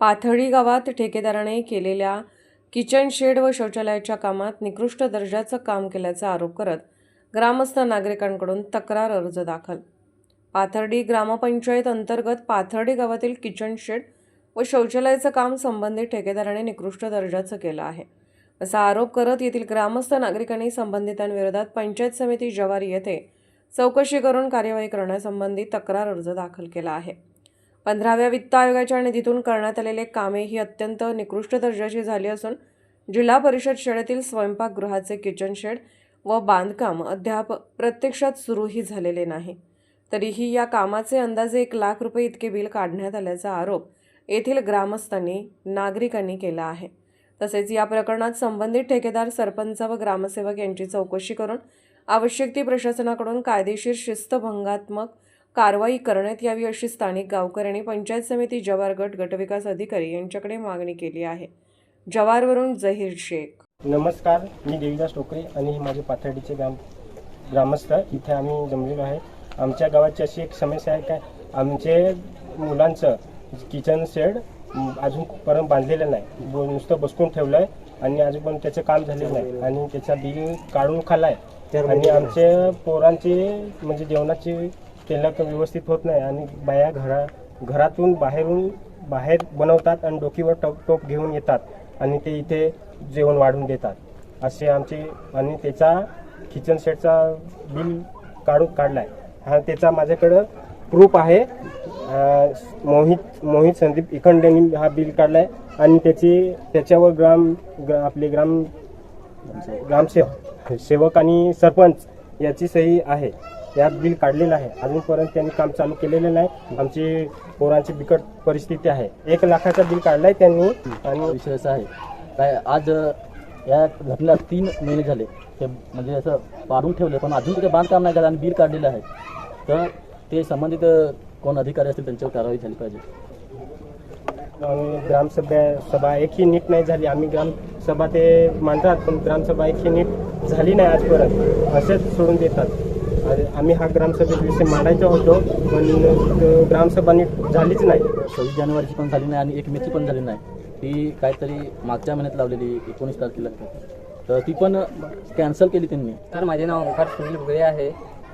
पाथर्डी गावात ठेकेदाराने केलेल्या kitchen shed व शौचालयाच्या कामात निकृष्ट दर्जाचं काम केल्याचा आरोप करत ग्रामस्थ नागरिकांकडून तक्रार अर्ज दाखल. पाथर्डी ग्रामपंचायत अंतर्गत पाथर्डी गावातील किचन शेड व शौचालयाचं काम संबंधित ठेकेदाराने निकृष्ट दर्जाचं केलं आहे. असा आरोप करत येथील ग्रामस्थ नागरिकांनी संबंधितांविरोधात पंचायत समिती जवारी येथे चौकशी करून कार्यवाही करण्यासंबंधी तक्रार अर्ज दाखल केला आहे. पंधराव्या वित्त आयोगाच्या निधीतून करण्यात आलेले कामे ही अत्यंत निकृष्ट दर्जाची झाली असून जिल्हा परिषद शाळेतील स्वयंपाकगृहाचे किचन शेड व बांधकाम अद्याप प्रत्यक्षात सुरूही झालेले नाही. तरीही या कामाचे अंदाजे एक लाख रुपये इतके बिल काढण्यात आल्याचा आरोप येथील ग्रामस्थांनी नागरिकांनी केला आहे. तसेच या प्रकरणात संबंधित ठेकेदार सरपंच व ग्रामसेवक यांची चौकशी करून आवश्यक ती प्रशासनाकडून कायदेशीर शिस्तभंगात्मक कारवाई करण्यात यावी अशी स्थानिक गावकऱ्यांनी पंचायत समिती जवार गट गटविकास अधिकारी यांच्याकडे मागणी केली आहे. जवारवरून जहीर शेख. नमस्कार मी देवीदास टोकरे आणि हे माझे पाथर्डीचे ग्राम ग्रामस्थ. इथे आम्ही जमलेलो आहे. आमच्या गावाची अशी एक समस्या आहे काय आमचे मुलांचं किचन शेड अजूनपर्यंत बांधलेलं नाही. ब- नुसतं बसकून ठेवलं आहे आणि अजून पण त्याचं काम झालेलं नाही. आणि त्याचा बिल काढून खाल्लाय आणि आमचे पोरांचे म्हणजे जेवणाचे त्यांना तर व्यवस्थित होत नाही आणि बाया घरा घरातून बाहेरून बाहेर बनवतात आणि डोकीवर टोप टोप घेऊन येतात आणि ते इथे जेवण वाढून देतात. असे आमचे आणि त्याचा किचन सेटचा बिल काढून आहे हा त्याचा माझ्याकडं प्रूफ आहे. मोहित मोहित संदीप इखंडेनी हा बिल काढला आहे आणि त्याची त्याच्यावर ग्राम ग्रा- आपले ग्राम ग्रामसेवक सेवक आणि सरपंच याची सही आहे. यात बिल काढलेलं आहे. अजूनपर्यंत त्यांनी काम चालू केलेलं नाही. आमची पोरांची बिकट परिस्थिती आहे. एक लाखाचा बिल काढलाय त्यांनी आणि विषय असा आहे. काय आज या घटनेला तीन महिने झाले. ते म्हणजे असं पाडून ठेवलं पण अजून तिथे बांधकाम नाही झालं आणि बिल काढलेलं आहे. तर ते संबंधित कोण अधिकारी असतील त्यांच्यावर कारवाई झाली पाहिजे. आणि ग्रामसभा सभा एकही नीट नाही झाली. आम्ही ग्रामसभा ते मांडतात पण ग्रामसभा एकही नीट झाली नाही आजपर्यंत. असेच सोडून देतात. आम्ही हा ग्रामसभेत विषय मांडायचा होतो पण तो ग्रामसभा नीट झालीच नाही. सव्वीस जानेवारीची पण झाली नाही आणि एक मेची पण झाली नाही. ती काहीतरी मागच्या महिन्यात लावलेली एकोणीस तारखेला. तर ती पण कॅन्सल केली त्यांनी. तर माझे नाव ओंकार सुनील भुगळे आहे.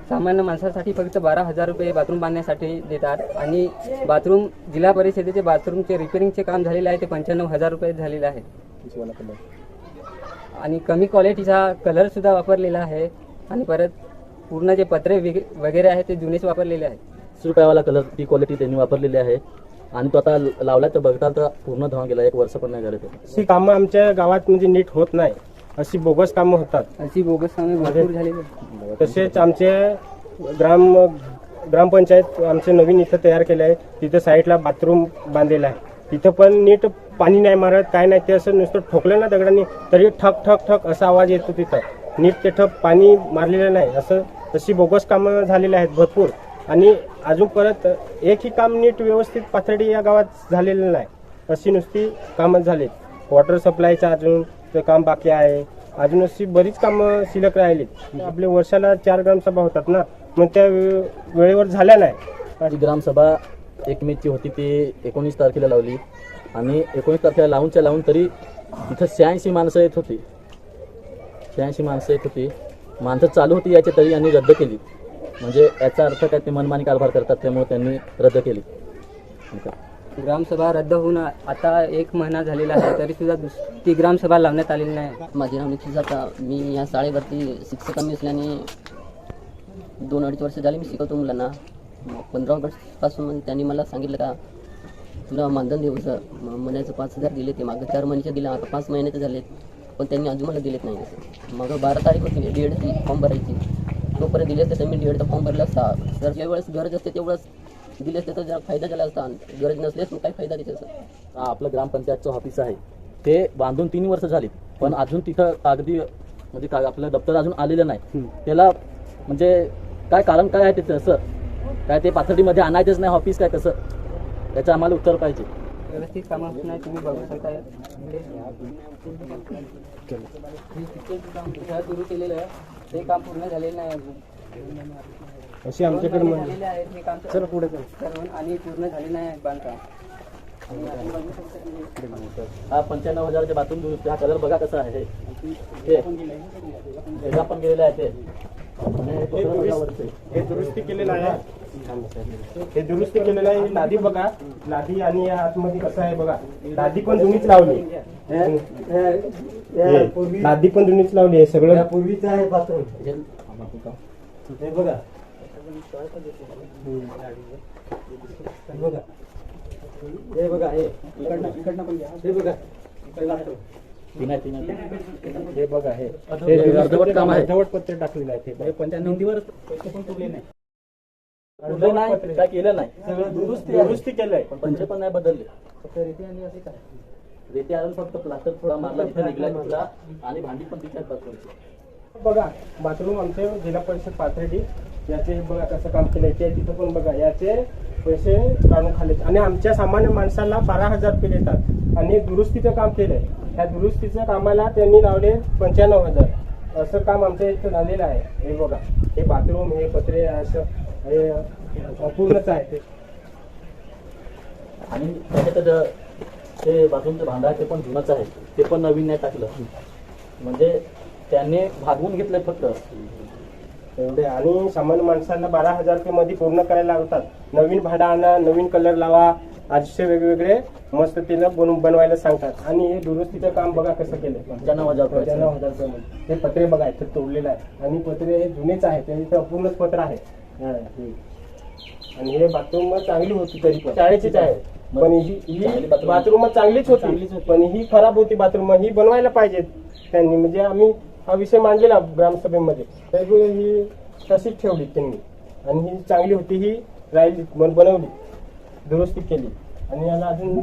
सामान्य माणसासाठी फक्त बारा हजार रुपये बाथरूम बांधण्यासाठी देतात आणि बाथरूम जिल्हा परिषदेचे बाथरूमचे रिपेरिंगचे काम झालेले आहे ते पंच्याण्णव हजार रुपये झालेले आहे. आणि कमी क्वालिटीचा कलरसुद्धा वापरलेला आहे. आणि परत पूर्ण जे पत्रे वेग- वगैरे आहे ते जुनेच वापरलेले आहेत. रुपयावाला कलर ती क्वालिटी त्यांनी वापरलेली आहे. आणि तो आता लावला तर बघता तर पूर्ण धावा गेला एक वर्ष पण नाही झालं ते. अशी कामं आमच्या गावात म्हणजे नीट होत नाही. अशी बोगस कामं होतात. अशी बोगस कामे भरपूर झालेली आहेत तसेच आमचे ग्राम ग्रामपंचायत आमचे नवीन इथं तयार केलं आहे. तिथं साईडला बाथरूम बांधलेलं आहे. तिथं पण नीट पाणी नाही मारत काय नाही ते असं नुसतं ठोकलं ना दगडांनी तरी ठक ठक ठक असा आवाज येतो तिथं. नीट ते ठक पाणी मारलेलं नाही असं तशी बोगस कामं झालेली आहेत भरपूर. आणि अजून परत एकही काम नीट व्यवस्थित पाथर्डी या गावात झालेलं नाही. अशी नुसती कामं झालीत. वॉटर सप्लायचं अजून ते काम बाकी आहे. अजून अशी बरीच कामं शिल्लक राहिलीत. आपल्या वर्षाला चार ग्रामसभा होतात ना. मग त्या वे- वेळेवर झाल्या नाही. ग्रामसभा एक मेची होती ती एकोणीस तारखेला लावली. आणि एकोणीस तारखेला लावूनच्या लावून तरी तिथं शहाऐंशी माणसं येत होती. शहाऐंशी माणसं येत होती. माणसं चालू होती याची तरी यांनी रद्द केली. म्हणजे याचा अर्थ काय ते मनमानी कारभार करतात त्यामुळे त्यांनी रद्द केली. ग्रामसभा रद्द होऊन आता एक महिना झालेला आहे तरी सुद्धा दुस ती ग्रामसभा लावण्यात आलेली नाही. माझे नाव निखिल जाता. मी या शाळेवरती शिक्षक मी असल्याने दोन अडीच वर्ष झाले मी शिकवतो मुलांना. मग पंधरा ऑगस्टपासून त्यांनी मला सांगितलं का तुला मानधन देऊचं मग महिन्याचं पाच हजार दिले ते मागं चार महिन्याचे दिले आता पाच महिन्याचे झाले पण त्यांनी अजून मला दिलेत नाही असं. मग बारा तारीख होती डी एडची फॉर्म भरायची. तोपर्यंत दिले असते तर मी डी एडचा फॉर्म भरला असता. जर ज्या वेळेस गरज असते तेवढंच दिले असते तर जरा फायदा झाला असता. गरज नसल्यास मग काय फायदा हा, आपलं ग्रामपंचायतचं ऑफिस आहे. ते बांधून तीन वर्ष झाली पण अजून तिथं कागदी म्हणजे का आपलं दप्तर अजून आलेलं नाही. त्याला म्हणजे काय कारण काय आहे त्याचं असं? काय ते पाथर्डीमध्ये आणायचंच नाही ऑफिस काय कसं? त्याचं आम्हाला उत्तर पाहिजे. व्यवस्थित कामं नाही तुम्ही बघू शकता. सुरू केलेलं आहे. ते काम पूर्ण झालेलं नाही अजून. अशी आमच्याकडे झालेले आहेत हे काम चला पुढे चल. सर्व आणि पूर्ण झाले नाही आहे बांधकाम. हा पंच्याण्णव हजाराच्या बाथरूम दुरुस्ती हा कलर बघा कसा आहे. हे. ह्याला पण गेलेला आहे ते. दुरुस्ती केलेलं आहे. हे दुरुस्ती केलेलं आहे. लादी बघा. लादी आणि या आतमध्ये कसं आहे बघा. लादी पण जुनीच लावली. हे, लादी पण जुनीच लावली आहे सगळं. पूर्वीचं आहे बाथरूम हे हे बघा. हे बघा. हे बघा हे. हे बघा. आहे, आहे. हे. बघा हे हे अर्धवट काम आहे. अर्धवट पत्रे टाकलेले आहेत हे पंच्याण्णव कुठलं नाही. काय केलं नाही. सगळं दुरुस्ती. दुरुस्ती केलंय पण पंचे पण नाही बदलले. फक्त रेती आणि असे काय? रेती आणून फक्त प्लास्टर थोडा मारला तिथे निघला तिथला आणि भांडी पण बघा बाथरूम आमचे जिल्हा परिषद पाथर्डी याचे बघा कसं काम केलंय ते तिथं पण बघा याचे पैसे काढून खाल्ले. आणि आमच्या सामान्य माणसाला बारा हजार रुपये देतात. आणि दुरुस्तीचं काम केलंय. त्या दुरुस्तीच्या कामाला त्यांनी लावले पंच्याण्णव हजार. असं काम आमच्या इथं झालेलं आहे. हे बघा हे बाथरूम हे पत्रे असं हे अपूर्णच आहे ते. आणि त्याच्यात ते बाथरूमचं भांडा ते पण जुनंच आहे. ते पण नवीन नाही टाकलं. म्हणजे त्यांनी भागवून घेतलंय फक्त. एवढे आणि सामान्य माणसाला बारा हजार रुपये मध्ये पूर्ण करायला लावतात. नवीन भाडा आणा नवीन कलर लावा आजचे वेगवेगळे मस्त तिला बनवून बनवायला सांगतात. आणि हे दुरुस्तीचं काम बघा कसं केलंय. पंच्याण्णव हजार पंच्याण्णव हजार रुपये ते पत्रे बघा इथे तोडलेलं आहे. आणि पत्रे हे जुनेच आहे ते इथं अपूर्णच पत्र आहे. हा, हे. आणि हे बाथरूम चांगली होती तरी पण. शाळेचीच आहे. पण ही चांगली ही bathroom. बाथरूम चांगलीच होती. पण ही खराब होती बाथरूम ही बनवायला पाहिजे त्यांनी. म्हणजे आम्ही हा विषय मांडलेला ग्रामसभेमध्ये. तरी ही तशीच ठेवली त्यांनी. आणि ही चांगली होती. ही राहिली. बन- बनवली. दुरुस्ती केली. आणि याला अजून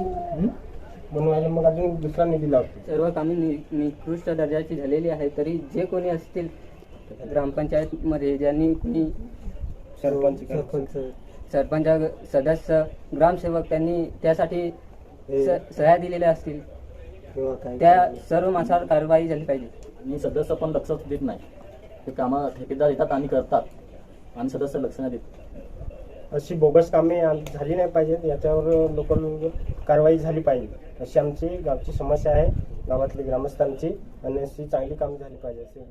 बनवायला मग अजून दुसरा निधी लावतो. सर्व कामे नि- निकृष्ट दर्जाची झालेली आहे तरी जे कोणी असतील ग्रामपंचायतमध्ये ज्यांनी कोणी सरपंच सरपंच. सरपंच सदस्य ग्रामसेवक त्यांनी त्यासाठी स- सह्या दिलेल्या असतील. किंवा काय त्या सर्व माणसावर कारवाई झाली पाहिजे. आणि सदस्य पण लक्ष देत नाही. ते कामं ठेकेदार येतात आणि करतात. आणि सदस्य लक्ष नाही देत. अशी बोगस कामे आम- झाली नाही पाहिजेत. याच्यावर लोक कारवाई झाली पाहिजे. अशी आमची गावची समस्या आहे. गावातली ग्रामस्थांची. आणि अशी चांगली कामे झाली पाहिजे. असे